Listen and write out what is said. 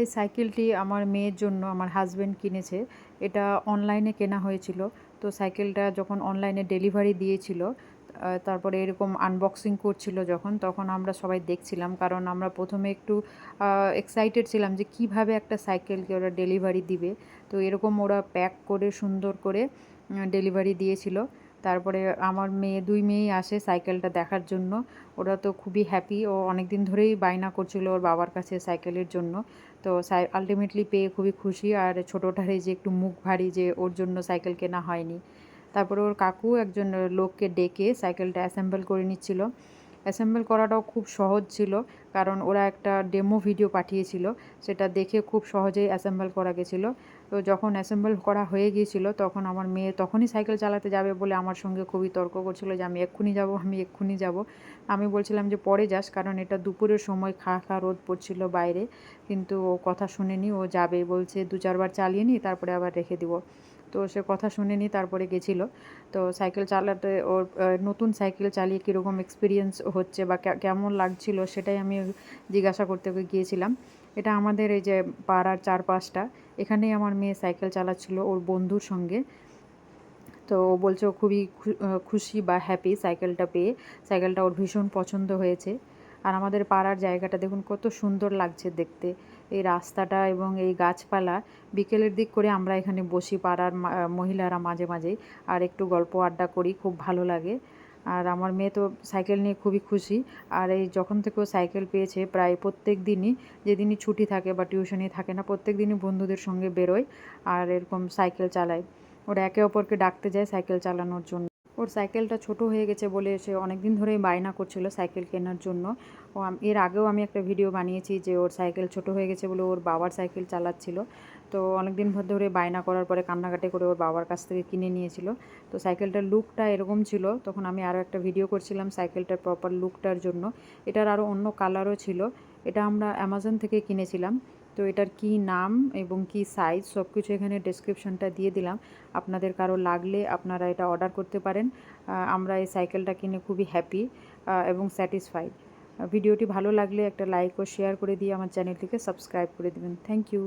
এই সাইকেলটি আমার মেয়ের জন্য, আমার হাজব্যান্ড কিনেছে। এটা অনলাইনে কেনা হয়েছিল। তো সাইকেলটা যখন অনলাইনে ডেলিভারি দিয়েছিল তারপরে এরকম আনবক্সিং করছিল যখন, তখন আমরা সবাই দেখছিলাম। কারণ আমরা প্রথমে একটু এক্সাইটেড ছিলাম যে কীভাবে একটা সাইকেলকে ওরা ডেলিভারি দিবে। তো এরকম ওরা প্যাক করে, সুন্দর করে ডেলিভারি দিয়েছিল। তারপরে আমার মেয়ে, দুই মেয়েই আসে সাইকেলটা দেখার জন্য। ওরা তো খুবই হ্যাপি ও অনেক দিন ধরেই বায়না করছিল ওর বাবার কাছে সাইকেলের জন্য। তো সাই আলটিমেটলি পেয়ে খুবই খুশি আর ছোটোটারে যে একটু মুখ ভারী যে ওর জন্য সাইকেল কেনা হয়নি। তারপরে ওর কাকু একজন লোককে ডেকে সাইকেলটা অ্যাসেম্বল করে নিচ্ছিল। অ্যাসেম্বল করাটাও খুব সহজ ছিল। কারণ ওরা একটা ডেমো ভিডিও পাঠিয়েছিল, সেটা দেখে খুব সহজেই অ্যাসেম্বল করা গেছিল। তো যখন অ্যাসেম্বল করা হয়ে গিয়েছিল, তখন আমার মেয়ে তখনই সাইকেল চালাতে যাবে বলে আমার সঙ্গে খুবই তর্ক করছিল যে, আমি এক্ষুনি যাব, আমি এক্ষুনি যাব। আমি বলছিলাম যে, পরে যাস, কারণ এটা দুপুরের সময় খা খা রোদ পড়ছিল বাইরে। কিন্তু ও কথা শুনেনি, ও যাবে বলছে দু চারবার চালিয়ে নি, তারপরে আবার রেখে দিব। তো সে কথা শুনেনি তারপরে গেছিল। তো সাইকেল চালাতে ওর নতুন সাইকেল চালিয়ে কীরকম এক্সপিরিয়েন্স হচ্ছে বা কেমন লাগছিল সেটাই আমি জিজ্ঞাসা করতে গিয়েছিলাম। এটা আমাদের এই যে পাড়ার চারপাশটা, এখানেই আমার মেয়ে সাইকেল চালাচ্ছিল ওর বন্ধুর সঙ্গে। তো ও বলছে ও খুবই খুশি বা হ্যাপি সাইকেলটা পেয়ে। সাইকেলটা ওর ভীষণ পছন্দ হয়েছে। আর আমাদের পাড়ার জায়গাটা দেখুন কত সুন্দর লাগছে দেখতে। এই রাস্তাটা এবং এই গাছপালা, বিকেলের দিক করে আমরা এখানে বসি পাড়ার মহিলারা মাঝে মাঝেই, আর একটু গল্প আড্ডা করি, খুব ভালো লাগে। আর আমার মেয়ে তো সাইকেল নিয়ে খুবই খুশি, আর এই যখন থেকে ও সাইকেল পেয়েছে প্রায় প্রত্যেক দিনই, যেদিনই ছুটি থাকে বা টিউশনি থাকে না, প্রত্যেক দিনই বন্ধুদের সঙ্গে বেরোয় আর এরকম সাইকেল চালায়। ওরা একে অপরকে ডাকতে যায় সাইকেল চালানোর জন্য। ওর সাইকেলটা ছোট হয়ে গেছে বলে সে অনেক দিন ধরেই বায়না করছিল সাইকেল কেনার জন্য। ও এর আগেও আমি একটা ভিডিও বানিয়েছি যে ওর সাইকেল ছোট হয়ে গেছে বলে ওর বাবার সাইকেল চালাচ্ছিল। তো অনেক দিন ভর ধরে বায়না করার পরে কান্নাকাটি করে ওর বাবার কাছ থেকে কিনে নিয়েছিল। তো সাইকেলটার লুকটা এরকম ছিল। তখন আমি আরও একটা ভিডিও করছিলাম সাইকেলটার প্রপার লুকটার জন্য। এটার আরও অন্য কালারও ছিল। এটা আমরা অ্যামাজন থেকে কিনেছিলাম। তো এটার কি নাম এবং কি সাইজ সব কিছু এখানে ডেসক্রিপশনটা দিয়ে দিলাম। আপনাদের কারও লাগলে আপনারা এটা অর্ডার করতে পারেন। আমরা এই সাইকেলটা কিনে খুবই হ্যাপি এবং স্যাটিসফাইড ভিডিওটি ভালো লাগলে একটা লাইক ও শেয়ার করে দিয়ে আমার চ্যানেলটিকে সাবস্ক্রাইব করে দেবেন। Thank you